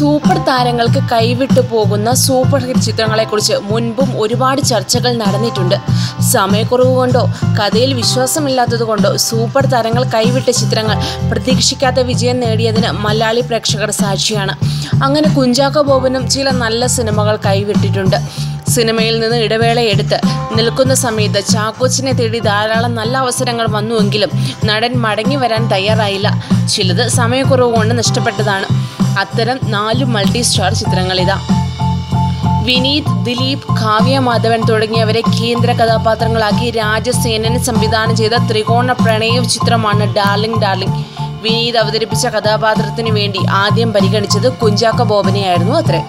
Super താരങ്ങൾക്ക് കൈവിട്ടു പോകുന്ന സൂപ്പർ ഹിറ്റ് ചിത്രങ്ങളെക്കുറിച്ച് മുൻപും ഒരുപാട് ചർച്ചകൾ നടന്നിട്ടുണ്ട്. സമയക്കുറവ് കൊണ്ടോ കഥയിൽ വിശ്വാസമില്ലാത്തത് കൊണ്ടോ സൂപ്പർ താരങ്ങൾ കൈവിട്ട ചിത്രങ്ങൾ പ്രതീക്ഷിക്കാത്ത വിജയം നേടിയതിന് മലയാളി പ്രേക്ഷകർ സാക്ഷിയാണ്. അങ്ങനെ കുഞ്ചാക്കോ ബോബനും ചില നല്ല സിനിമകൾ കൈവിട്ടിട്ടുണ്ട്. സിനിമയിൽ നിന്ന് ഇടവേള എടുത്ത് നിൽക്കുന്ന സമയത്ത് ചാക്കോച്ചിനെ തേടി ധാരാളം നല്ല അവസരങ്ങൾ വന്നുവെങ്കിലും നടൻ മടങ്ങി വരാൻ തയ്യാറായില്ല. ചിലത് സമയക്കുറവ് കൊണ്ട് നഷ്ടപ്പെട്ടതാണ്. അത്തരം നാല് മൾട്ടി സ്റ്റാർ ചിത്രങ്ങളിതാ വിനീത് ദിലീപ് കാവ്യ മാധവൻ തുടങ്ങിയവരെ കേന്ദ്ര കഥാപാത്രങ്ങളാക്കി രാജസേനൻ സംവിധാനം ചെയ്ത ത്രികോണ പ്രണയ ചിത്രമാണ് ഡാർലിംഗ് ഡാർലിംഗ്. വിനീത് അവതരിപ്പിച്ച കഥാപാത്രത്തിന് വേണ്ടി ആദ്യം പരിഗണിച്ചത് കുഞ്ചാക്ക ബോബനെയായിരുന്നു അത്രേ.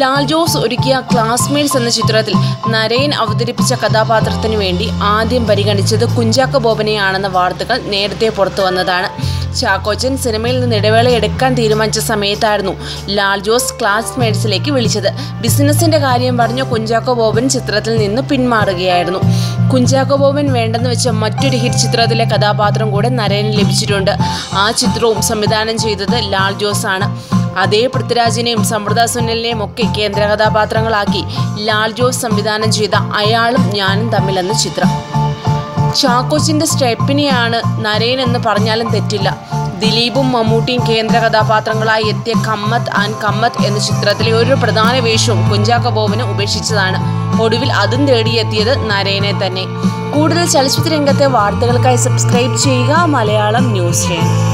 ലാൽ ജോസ് ഒരുക്കിയ ക്ലാസ്മേറ്റ്സ് എന്ന ചിത്രത്തിൽ നരയൻ അവതരിപ്പിച്ച കഥാപാത്രത്തിനു വേണ്ടി ആദ്യം പരിഗണിച്ചത് കുഞ്ചാക്ക ബോബനെയാണെന്ന വാർത്തകൾ നേരത്തെ പുറത്തു വന്നതാണ്. ചാക്കോച്ചൻ സിനിമയിൽ നിന്ന് ഇടവേള എടുക്കാൻ തീരുമാനിച്ച സമയത്തായിരുന്നു ലാൽ ജോസ് ക്ലാസ്മേറ്റ്സിലേക്ക് വിളിച്ചത്. ബിസിനസിന്റെ കാര്യം പറഞ്ഞ കുഞ്ചാക്കോ ബോബൻ ചിത്രത്തിൽ നിന്ന് പിന്മാറുകയായിരുന്നു. കുഞ്ചാക്കോ ബോബൻ വേണ്ടെന്ന് വെച്ച മറ്റൊരു ഹിറ്റ് ചിത്രത്തിലെ കഥാപാത്രം കൂടെ നരേന് ലഭിച്ചിട്ടുണ്ട്. ആ ചിത്രവും സംവിധാനം ചെയ്തത് ലാൽ ജോസ് ആണ്. അതേ പൃഥ്വിരാജിനെയും സമൃദ്ധ സുനിലിനെയും ഒക്കെ കേന്ദ്ര കഥാപാത്രങ്ങളാക്കി ലാൽ ജോസ് സംവിധാനം ചെയ്ത അയാളും ഞാനും തമ്മിലെന്ന ചിത്രം. ചാക്കോച്ചിന്റെ സ്റ്റെപ്പിനെയാണ് നരേൻ എന്ന് പറഞ്ഞാലും തെറ്റില്ല. ദിലീപും മമ്മൂട്ടിയും കേന്ദ്ര കഥാപാത്രങ്ങളായി എത്തിയ കമ്മത്ത് ആൻഡ് കമ്മത്ത് എന്ന ചിത്രത്തിലെ ഒരു പ്രധാന വേഷവും കുഞ്ചാക്ക ഉപേക്ഷിച്ചതാണ്. ഒടുവിൽ അതും തേടിയെത്തിയത് നരേനെ തന്നെ. കൂടുതൽ ചലച്ചിത്ര രംഗത്തെ വാർത്തകൾക്കായി സബ്സ്ക്രൈബ് ചെയ്യുക. മലയാളം ന്യൂസ് ചെയ്യണം